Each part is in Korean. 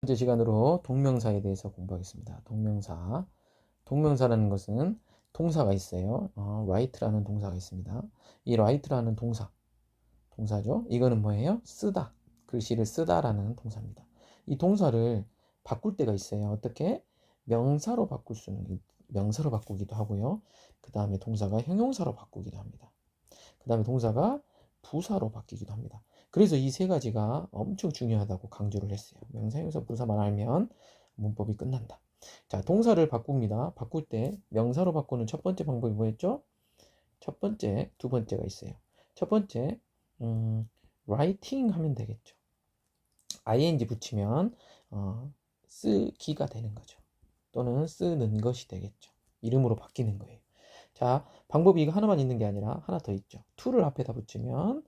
번째 시간으로 동명사에 대해서 공부하겠습니다. 동명사. 동명사라는 것은 동사가 있어요. 어, write라는 동사가 있습니다. 이 write라는 동사, 동사죠. 이거는 뭐예요? 쓰다. 글씨를 쓰다라는 동사입니다. 이 동사를 바꿀 때가 있어요. 어떻게? 명사로 바꿀 수는 명사로 바꾸기도 하고요. 그 다음에 동사가 형용사로 바꾸기도 합니다. 그 다음에 동사가 부사로 바뀌기도 합니다. 그래서 이 세 가지가 엄청 중요하다고 강조를 했어요. 명사형용사 부사만 알면 문법이 끝난다. 자, 동사를 바꿉니다. 바꿀 때 명사로 바꾸는 첫 번째 방법이 뭐였죠? 첫 번째, 두 번째가 있어요. 첫 번째, 음, writing 하면 되겠죠. ing 붙이면 어, 쓰기가 되는 거죠. 또는 쓰는 것이 되겠죠. 이름으로 바뀌는 거예요. 자, 방법이 이거 하나만 있는 게 아니라 하나 더 있죠. to를 앞에다 붙이면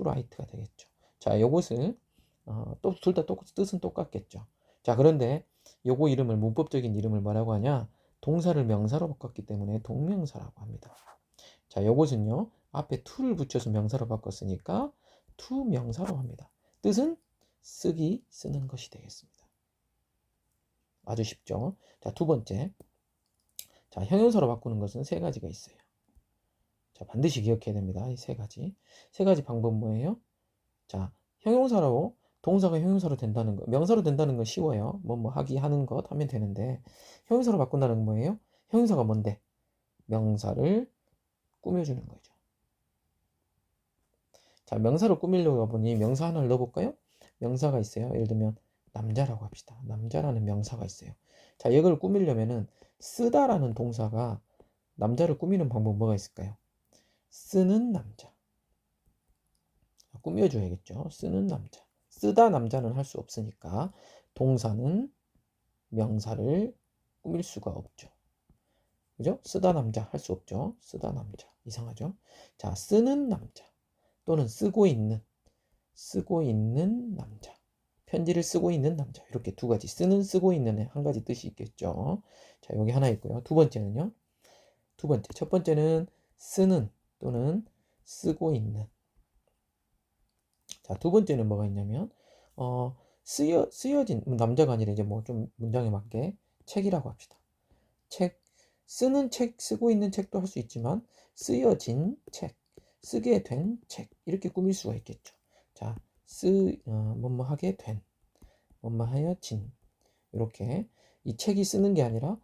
write가 되겠죠. 자, 요것을 어, 또둘 다 뜻은 똑같겠죠. 자, 그런데 요거 이름을 문법적인 이름을 뭐라고 하냐? 동사를 명사로 바꿨기 때문에 동명사라고 합니다. 자, 요것은요. 앞에 to를 붙여서 명사로 바꿨으니까 to 명사로 합니다. 뜻은 쓰기, 쓰는 것이 되겠습니다. 아주 쉽죠? 자, 두 번째. 자, 형용사로 바꾸는 것은 세 가지가 있어요. 자, 반드시 기억해야 됩니다. 이 세 가지. 세 가지 방법 뭐예요? 자, 형용사로 동사가 형용사로 된다는 거, 명사로 된다는 건 쉬워요. 뭐 뭐 하기 하는 것 하면 되는데 형용사로 바꾼다는 건 뭐예요? 형용사가 뭔데? 명사를 꾸며주는 거죠. 자, 명사를 꾸미려고 보니 명사 하나를 넣어볼까요? 명사가 있어요. 예를 들면 남자라고 합시다. 남자라는 명사가 있어요. 자, 이걸 꾸미려면은 쓰다라는 동사가 남자를 꾸미는 방법 뭐가 있을까요? 쓰는 남자. 꾸며줘야겠죠. 쓰는 남자. 쓰다 남자는 할 수 없으니까 동사는 명사를 꾸밀 수가 없죠. 그죠? 쓰다 남자 할 수 없죠. 쓰다 남자. 이상하죠? 자, 쓰는 남자 또는 쓰고 있는 쓰고 있는 남자. 편지를 쓰고 있는 남자. 이렇게 두 가지. 쓰는 쓰고 있는 한 가지 뜻이 있겠죠. 자, 여기 하나 있고요. 두 번째는요. 두 번째. 첫 번째는 쓰는 또는 쓰고 있는. 자, 두 번째는 뭐가 있냐면 어, 쓰여 쓰여진 남자가 아니라 이제 뭐 좀 문장에 맞게 책이라고 합시다. 책 쓰는 책 쓰고 있는 책도 할 수 있지만 쓰여진 책 쓰게 된 책 이렇게 꾸밀 수가 있겠죠. 자, 쓰 어, 뭐뭐 하게 된 뭐뭐 하여진 이렇게 이 책이 쓰는 게 아니라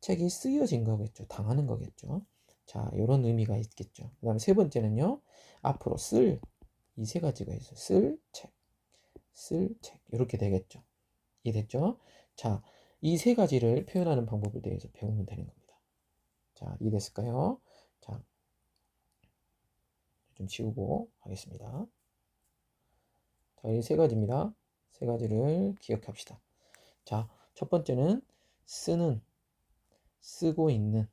책이 쓰여진 거겠죠. 당하는 거겠죠. 자, 이런 의미가 있겠죠. 그 다음에 세 번째는요. 앞으로 쓸 이 세 가지가 있어요. 쓸 책, 쓸 책 이렇게 되겠죠. 이해됐죠? 자, 이 세 가지를 표현하는 방법에 대해서 배우면 되는 겁니다. 자, 이해됐을까요? 자, 좀 지우고 하겠습니다. 자, 이 세 가지입니다. 세 가지를 기억합시다. 자, 첫 번째는 쓰는, 쓰고 있는.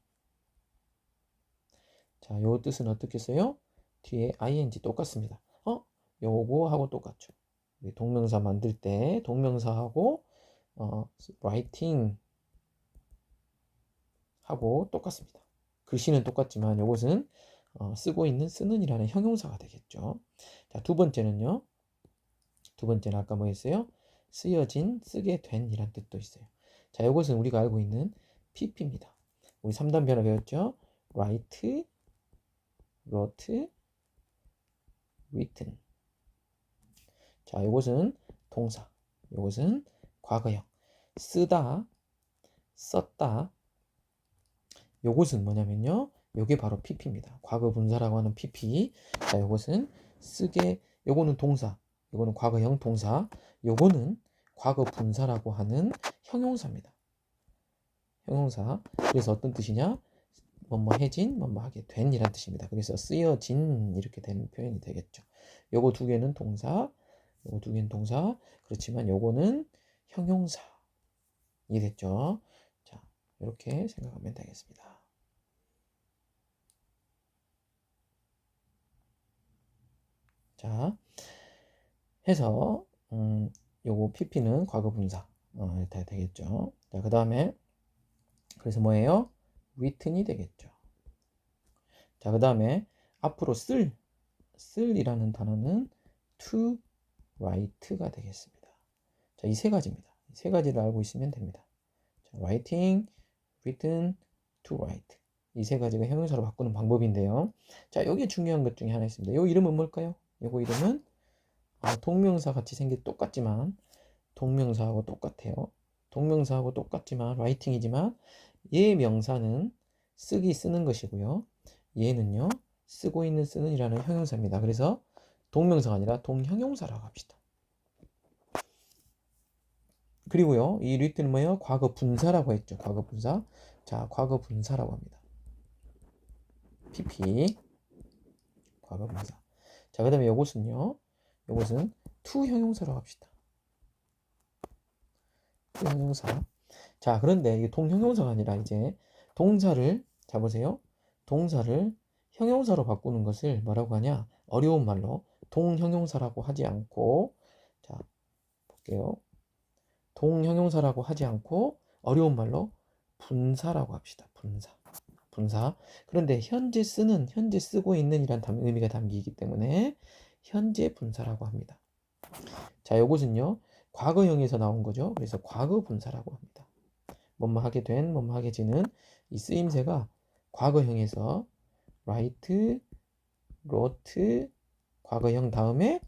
자, 요 뜻은 어떻게 써요? 뒤에 ing 똑같습니다. 어? 요거하고 똑같죠. 동명사 만들 때 동명사하고 어, writing 하고 똑같습니다. 글씨는 똑같지만 요것은 어, 쓰고 있는 쓰는이라는 형용사가 되겠죠. 자, 두 번째는요. 두 번째는 아까 뭐 했어요? 쓰여진, 쓰게 된 이란 뜻도 있어요. 자, 이것은 우리가 알고 있는 pp입니다. 우리 3단 변화 배웠죠? write, wrote, written. 자, 이것은 동사. 이것은 과거형. 쓰다, 썼다. 이것은 뭐냐면요. 이게 바로 pp입니다. 과거 분사라고 하는 pp. 자, 이것은 쓰게, 요거는 동사. 이거는 과거형 동사. 요거는 과거 분사라고 하는 형용사입니다. 형용사. 그래서 어떤 뜻이냐? 뭐뭐 해진, 뭐뭐 하게 된 이란 뜻입니다. 그래서 쓰여진 이렇게 되는 표현이 되겠죠. 요거 두 개는 동사, 요거 두 개는 동사. 그렇지만 요거는 형용사. 이해됐죠? 자, 이렇게 생각하면 되겠습니다. 자, 해서 음, 요거 pp는 과거 분사 어, 다 되겠죠. 자, 그 다음에 그래서 뭐예요? Written이 되겠죠. 자, 그 다음에 앞으로 쓸 쓸이라는 단어는 to write가 되겠습니다. 자, 이 세 가지입니다. 세 가지를 알고 있으면 됩니다. 자, writing, written, to write. 이 세 가지가 형용사로 바꾸는 방법인데요. 자, 여기 중요한 것 중에 하나 있습니다. 요 이름은 뭘까요? 요거 이름은 아, 동명사 같이 생긴 똑같지만 동명사하고 똑같아요. 동명사하고 똑같지만 writing이지만 얘 명사는 쓰기 쓰는 것이고요. 얘는요 쓰고 있는 쓰는 이라는 형용사입니다. 그래서 동명사가 아니라 동형용사라고 합시다. 그리고요 이 리트는 뭐예요? 과거 분사라고 했죠. 과거 분사. 자 과거 분사라고 합니다. PP 과거 분사. 자 그다음에 요것은요. 요것은 to 형용사라고 합시다. 형용사. 자 그런데 이게 동형용사가 아니라 이제 동사를 자 보세요. 동사를 형용사로 바꾸는 것을 뭐라고 하냐? 어려운 말로 동형용사라고 하지 않고 자 볼게요. 동형용사라고 하지 않고 어려운 말로 분사라고 합시다. 분사. 분사. 그런데 현재 쓰는 현재 쓰고 있는 이란 의미가 담기기 때문에 현재 분사라고 합니다. 자, 요것은요. 과거형에서 나온 거죠. 그래서 과거 분사라고 합니다. 뭐뭐 하게 된, 뭐뭐 하게 지는 이 쓰임새가 과거형에서 write, wrote, 과거형 다음에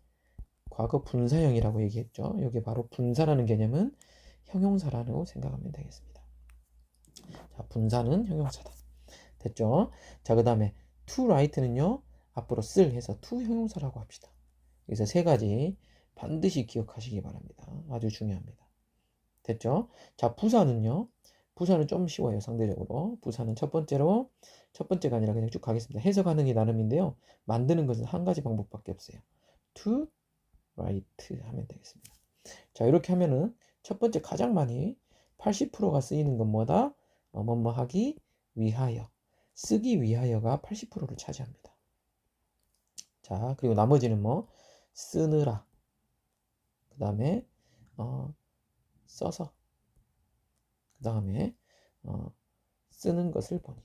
과거 분사형이라고 얘기했죠. 여기 바로 분사라는 개념은 형용사라고 생각하면 되겠습니다. 자, 분사는 형용사다. 됐죠? 자, 그 다음에 to write는요. 앞으로 쓸 해서 to 형용사라고 합시다. 그래서 세 가지 반드시 기억하시기 바랍니다. 아주 중요합니다. 됐죠? 자, 부사는요. 부사는 좀 쉬워요, 상대적으로. 부사는 첫 번째로, 첫 번째가 아니라 그냥 쭉 가겠습니다. 해석하는 게 나름인데요. 만드는 것은 한 가지 방법밖에 없어요. to write 하면 되겠습니다. 자, 이렇게 하면은 첫 번째 가장 많이 80%가 쓰이는 건 뭐다? 어, 뭐뭐 하기 위하여. 쓰기 위하여가 80%를 차지합니다. 자, 그리고 나머지는 뭐 쓰느라. 그 다음에 어, 써서. 그 다음에 어, 쓰는 것을 보니.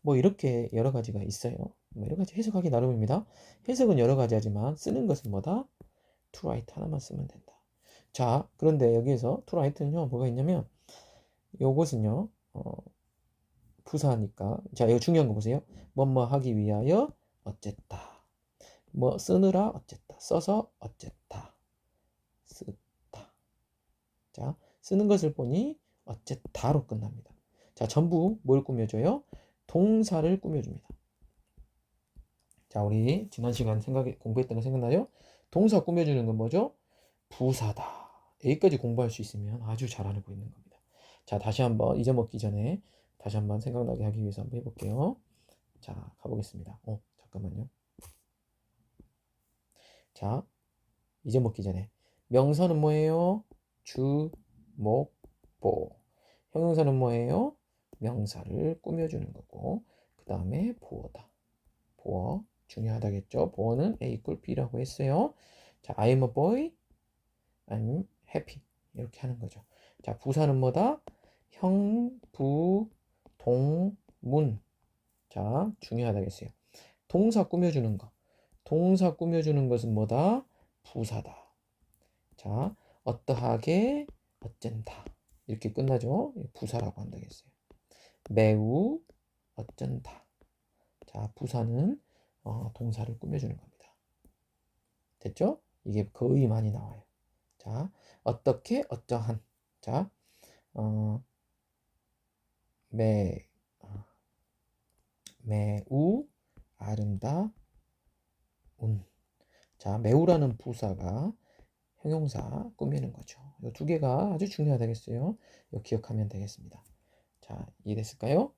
뭐 이렇게 여러 가지가 있어요. 뭐 여러 가지 해석하기 나름입니다. 해석은 여러 가지 하지만 쓰는 것은 뭐다? to write 하나만 쓰면 된다. 자, 그런데 여기에서 to write는요, 뭐가 있냐면 요것은요, 어, 부사니까. 자, 이거 중요한 거 보세요. 뭐뭐 하기 위하여 어쨌다. 뭐 쓰느라 어쨌다. 써서 어쨌다. 자, 쓰는 것을 보니 어쨌다로 끝납니다. 자, 전부 뭘 꾸며줘요? 동사를 꾸며줍니다. 자, 우리 지난 시간 생각해 공부했던 거 생각나요? 동사 꾸며주는 건 뭐죠? 부사다. 여기까지 공부할 수 있으면 아주 잘하고 있는 겁니다. 자, 다시 한번 잊어먹기 전에 다시 한번 생각나게 하기 위해서 한번 해볼게요. 자, 가보겠습니다. 어, 잠깐만요. 자, 잊어먹기 전에 명사는 뭐예요? 주, 목, 보. 형용사는 뭐예요? 명사를 꾸며주는 거고 그 다음에 보어다. 보어 중요하다겠죠. 보어는 A equal B라고 했어요. 자, I'm a boy, I'm happy 이렇게 하는 거죠. 자, 부사는 뭐다? 형, 부, 동, 문. 자, 중요하다겠어요. 동사 꾸며주는 거. 동사 꾸며주는 것은 뭐다? 부사다. 자, 어떠하게, 어쩐다. 이렇게 끝나죠? 부사라고 한다겠어요. 매우, 어쩐다. 자, 부사는 어, 동사를 꾸며주는 겁니다. 됐죠? 이게 거의 많이 나와요. 자, 어떻게, 어떠한. 자, 어, 매, 어, 매우 아름다운. 자, 매우라는 부사가 형용사 꾸미는 거죠. 이 두 개가 아주 중요하다겠어요. 이거 기억하면 되겠습니다. 자, 이해됐을까요?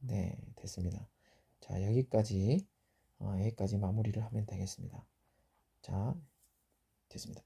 네, 됐습니다. 자, 여기까지, 어, 여기까지 마무리를 하면 되겠습니다. 자, 됐습니다.